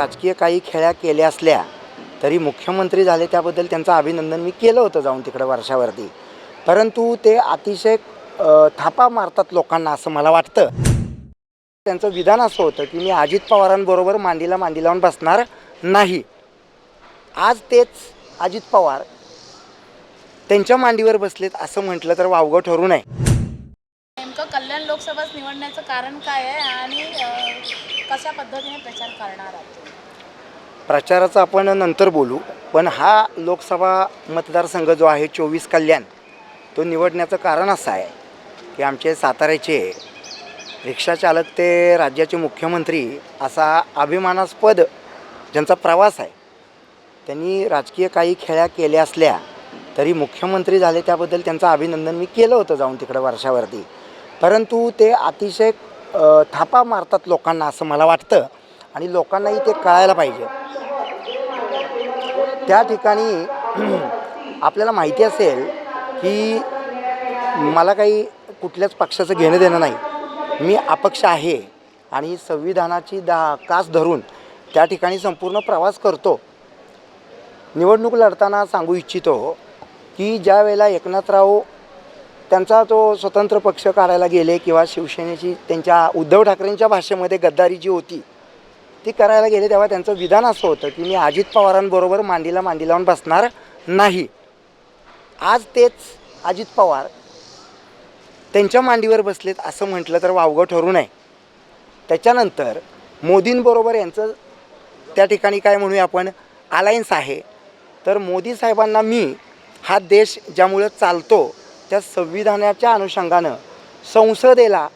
राजकीय काही खेळ्या केल्या असल्या तरी मुख्यमंत्री झाले त्याबद्दल त्यांचं अभिनंदन मी केलं होतं जाऊन तिकडं वर्षावरती. परंतु ते अतिशय थापा मारतात लोकांना असं मला वाटतं. त्यांचं विधान असं होतं की मी अजित पवारांबरोबर मांडीला मांडी लावून बसणार नाही. आज तेच अजित पवार त्यांच्या मांडीवर बसलेत असं म्हटलं तर वावगं ठरू नये. नेमकं कल्याण लोकसभा निवडण्याचं कारण काय आहे आणि कशा पद्धतीने प्रचार करणार आहात प्रचाराचं आपण नंतर बोलू पण हा लोकसभा मतदारसंघ जो आहे चोवीस कल्याण तो निवडण्याचं कारण असं आहे की आमचे साताऱ्याचे रिक्षाचालक ते राज्याचे मुख्यमंत्री असा अभिमानास्पद ज्यांचा प्रवास आहे त्यांनी राजकीय काही खेळ्या केल्या असल्या तरी मुख्यमंत्री झाले त्याबद्दल त्यांचं अभिनंदन मी केलं होतं जाऊन तिकडं वर्षावरती. परंतु ते अतिशय थापा मारतात लोकांना असं मला वाटतं आणि लोकांनाही ते कळायला पाहिजे. त्या ठिकाणी आपल्याला माहिती असेल की मला काही कुठल्याच पक्षाचं घेणं देणं नाही. मी अपक्ष आहे आणि संविधानाची दा कास धरून त्या ठिकाणी संपूर्ण प्रवास करतो. निवडणूक लढताना सांगू इच्छितो की ज्या वेळेला एकनाथराव त्यांचा तो स्वतंत्र पक्ष काढायला गेले किंवा शिवसेनेची त्यांच्या उद्धव ठाकरेंच्या भाषेमध्ये गद्दारी जी होती ती करायला गेले तेव्हा त्यांचं विधान असं होतं की मी अजित पवारांबरोबर मांडीला मांडी लावून बसणार नाही. आज तेच अजित पवार त्यांच्या मांडीवर बसलेत असं म्हटलं तर वावगं ठरू नये. त्याच्यानंतर मोदींबरोबर यांचं त्या ठिकाणी काय म्हणूया आपण अलायन्स आहे. तर मोदी साहेबांना मी हा देश ज्यामुळं चालतो त्या संविधानाच्या अनुषंगानं संसदेला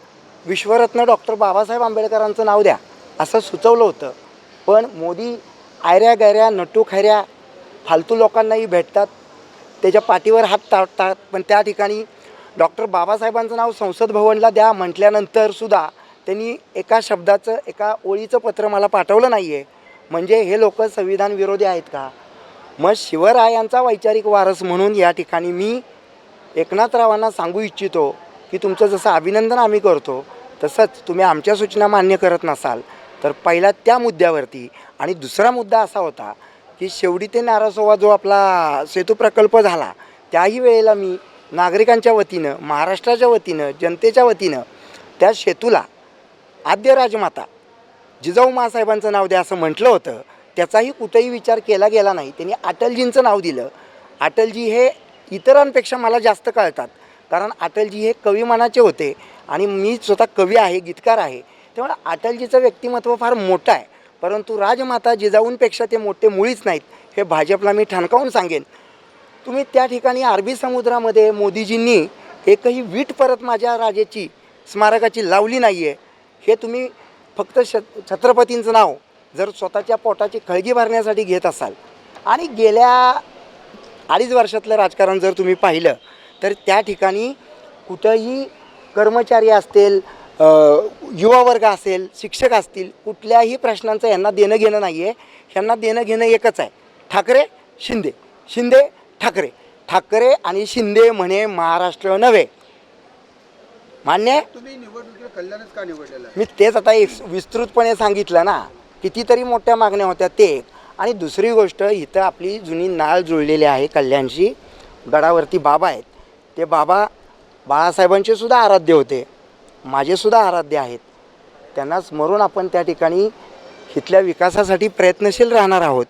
विश्वरत्न डॉक्टर बाबासाहेब आंबेडकरांचं नाव द्या. असं सुचवलं होतं. पण मोदी आयऱ्या गैऱ्या नटू खैऱ्या फालतू लोकांनाही भेटतात. त्याच्या पाठीवर हात टाकतात पण त्या ठिकाणी डॉक्टर बाबासाहेबांचं नाव संसद भवनला द्या म्हटल्यानंतर सुद्धा त्यांनी एका शब्दाचं एका ओळीचं पत्र मला पाठवलं नाही आहे म्हणजे हे लोक संविधान विरोधी आहेत का? मग शिवरायांचा वैचारिक वारस म्हणून या ठिकाणी मी एकनाथरावांना सांगू इच्छितो की तुमचं जसं अभिनंदन आम्ही करतो तसंच तुम्ही आमच्या सूचना मान्य करत नसाल. तर पहिला त्या मुद्द्यावरती. आणि दुसरा मुद्दा असा होता की शेवटी ते नारासोवा जो आपला सेतू प्रकल्प झाला त्याही वेळेला मी नागरिकांच्या वतीनं महाराष्ट्राच्या वतीनं जनतेच्या वतीनं त्या सेतूला आद्य राजमाता जिजाऊ मासाहेबांचं नाव द्या असं म्हटलं होतं. त्याचाही कुठेही विचार केला गेला नाही. त्यांनी अटलजींचं नाव दिलं. अटलजी हे इतरांपेक्षा मला जास्त कळतात. कारण अटलजी हे कविमानाचे होते. आणि मी स्वतः कवी आहे गीतकार आहे. त्यामुळे अटलजीचं व्यक्तिमत्व फार मोठं आहे. परंतु राजमाता जिजाऊंपेक्षा ते मोठे मुळीच नाहीत हे भाजपला मी ठणकावून सांगेन. तुम्ही त्या ठिकाणी अरबी समुद्रामध्ये मोदीजींनी एकही वीट परत माझ्या राजेची स्मारकाची लावली नाही आहे हे तुम्ही फक्त श छत्रपतींचं नाव जर स्वतःच्या पोटाची खळगी भरण्यासाठी घेत असाल. आणि गेल्या अडीच वर्षातलं राजकारण जर तुम्ही पाहिलं तर त्या ठिकाणी कुठंही कर्मचारी असतील युवा वर्ग असेल शिक्षक असतील कुठल्याही प्रश्नांचं यांना देणं घेणं नाही आहे ह्यांना देणं घेणं एकच आहे. ठाकरे शिंदे. शिंदे ठाकरे. ठाकरे आणि शिंदे म्हणे महाराष्ट्र नव्हे. मान्य? तुम्ही निवडणुकीला कल्याणच का निवडलेलं आहे? मी तेच आता एक विस्तृतपणे सांगितलं ना कितीतरी मोठ्या मागण्या होत्या ते. आणि दुसरी गोष्ट इथं आपली जुनी नाळ जुळलेली आहे कल्याणशी गडावरती बाबा आहेत. ते बाबा बाळासाहेबांचे सुद्धा आराध्य होते. माझेसुद्धा आराध्य आहेत. त्यांना स्मरून आपण त्या ठिकाणी इथल्या विकासासाठी प्रयत्नशील राहणार आहोत.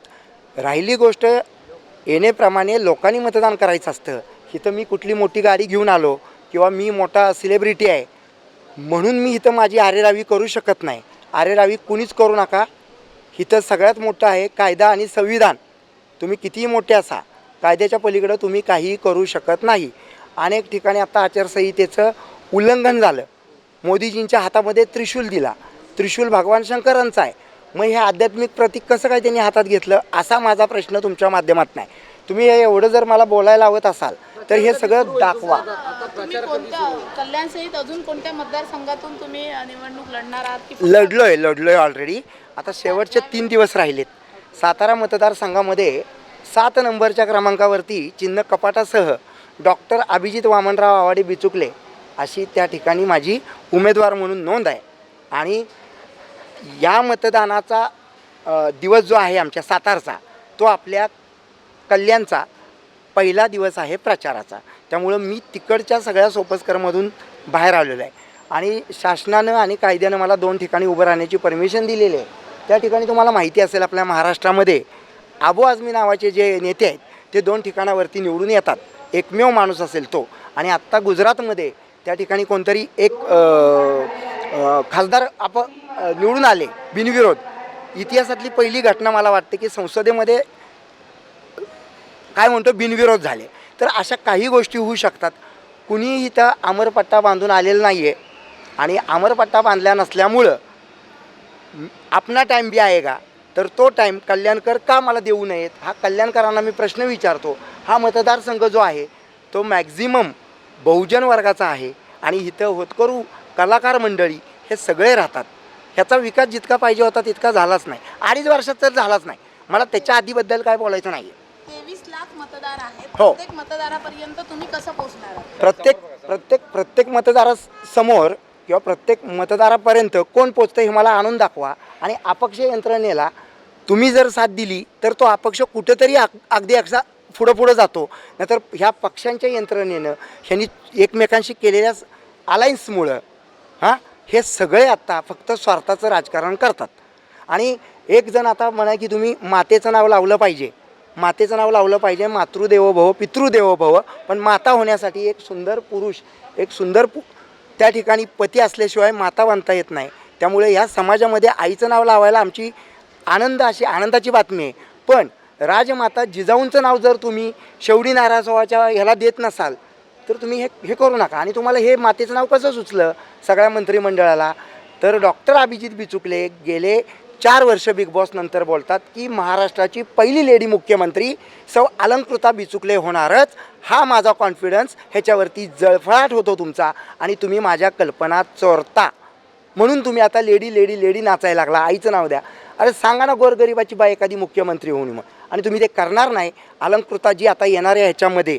राहिली गोष्ट येणेप्रमाणे लोकांनी मतदान करायचं असतं. इथं मी कुठली मोठी गाडी घेऊन आलो किंवा मी मोठा सेलिब्रिटी आहे म्हणून मी इथं माझी आरेरावी करू शकत नाही. आरेरावी कुणीच करू नका. इथं सगळ्यात मोठं आहे कायदा आणि संविधान. तुम्ही कितीही मोठे असा कायद्याच्या पलीकडं तुम्ही काहीही करू शकत नाही. अनेक ठिकाणी आता आचारसंहितेचं उल्लंघन झालं. मोदीजींच्या हातामध्ये त्रिशूल दिला. त्रिशूल भगवान शंकरांचा आहे. मग हे आध्यात्मिक प्रतीक कसं काय त्यांनी हातात घेतलं असा माझा प्रश्न तुमच्या माध्यमात नाही. तुम्ही हे एवढं जर मला बोलायला हवत असाल तर हे सगळं दाखवा. तुम्ही कोणत्या कल्याण सहित अजून कोणत्या मतदारसंघातून तुम्ही अ, निवडणूक लढणार आहात की लढलोय लढलोय ऑलरेडी आता शेवटचे तीन दिवस राहिलेत. सातारा मतदारसंघामध्ये सात नंबरच्या क्रमांकावरती चिन्ह कपाटासह डॉक्टर अभिजित वामनराव आवाडे बिचुकले. अशी त्या ठिकाणी माझी उमेदवार म्हणून नोंद आहे. आणि या मतदानाचा दिवस जो आहे आमच्या सातारचा तो आपल्या कल्याणचा पहिला दिवस आहे प्रचाराचा. त्यामुळं मी तिकडच्या सगळ्या सोपस्करमधून बाहेर आलेलो आहे. आणि शासनानं आणि कायद्यानं मला दोन ठिकाणी उभं राहण्याची परमिशन दिलेली आहे. त्या ठिकाणी तुम्हाला माहिती असेल आपल्या महाराष्ट्रामध्ये आबू आझमी नावाचे जे नेते आहेत ते दोन ठिकाणावरती निवडून येतात. एकमेव माणूस असेल तो. आणि आत्ता गुजरातमध्ये त्या ठिकाणी कोणतरी एक खासदार आप निवडून आले बिनविरोध. इतिहासातली पहिली घटना मला वाटते की संसदेमध्ये काय म्हणतो बिनविरोध झाले. तर अशा काही गोष्टी होऊ शकतात. कुणीही इथं अमरपट्टा बांधून आलेलं नाही आहे आणि अमरपट्टा बांधल्या नसल्यामुळं आपला टाईम बी आहे का? तर तो टाईम कल्याणकर का मला देऊ नयेत? हा कल्याणकरांना मी प्रश्न विचारतो. हा मतदारसंघ जो आहे तो मॅक्झिमम बहुजन वर्गाचा आहे आणि इथं होतकरू कलाकार मंडळी हे सगळे राहतात. ह्याचा विकास जितका पाहिजे होता तितका झालाच नाही. अडीच वर्षात तर झालाच नाही. मला त्याच्या आधीबद्दल काय बोलायचं नाही तेवीस लाख मतदार आहेत. हो. प्रत्येक मतदारापर्यंत तुम्ही कसं पोहोचणार आहात? प्रत्येक प्रत्येक प्रत्येक मतदारासमोर किंवा प्रत्येक मतदारापर्यंत कोण पोचतं हे मला आणून दाखवा आणि अपक्ष यंत्रणेला तुम्ही जर साथ दिली तर तो अपक्ष कुठेतरी अग अगदी असा पुढं पुढं जातो. नाहीतर ह्या पक्षांच्या यंत्रणेनं ह्यांनी एकमेकांशी केलेल्या अलायन्समुळं हां हे सगळे आत्ता फक्त स्वार्थाचं राजकारण करतात. आणि एक जण आता म्हणा की तुम्ही मातेचं नाव लावलं पाहिजे. मातेचं नाव लावलं पाहिजे मातृदेवो भव पितृदेवो भव. पण माता होण्यासाठी एक सुंदर पुरुष एक सुंदर पु त्या ठिकाणी पती असल्याशिवाय माता बांधता येत नाही. त्यामुळे ह्या समाजामध्ये आईचं नाव लावायला आमची आनंद अशी आनंदाची बातमी आहे. पण राजमाता जिजाऊंचं नाव जर तुम्ही शेवडी नारायणसोवाच्या ह्याला देत नसाल तर तुम्ही हे हे करू नका. आणि तुम्हाला हे मातेचं नाव कसं सुचलं सगळ्या मंत्रिमंडळाला? तर डॉक्टर अभिजित बिचुकले गेले चार वर्ष बिग बॉस नंतर बोलतात की महाराष्ट्राची पहिली लेडी मुख्यमंत्री सौ अलंकृता बिचुकले होणारच. हा माझा कॉन्फिडन्स ह्याच्यावरती जळफळाट होतो तुमचा आणि तुम्ही माझ्या कल्पना चोरता. म्हणून तुम्ही आता लेडी लेडी लेडी नाचायला लागला. आईचं नाव द्या. अरे सांगा ना गोरगरिबाची बाई एखादी मुख्यमंत्री होऊन मग. आणि तुम्ही ते करणार नाही. अलंकृता जी आता येणाऱ्या ह्याच्यामध्ये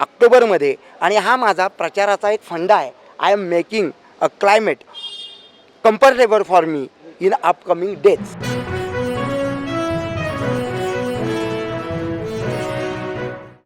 ऑक्टोबरमध्ये आणि हा माझा प्रचाराचा एक फंड आहे. I am making a climate comfortable for me in upcoming days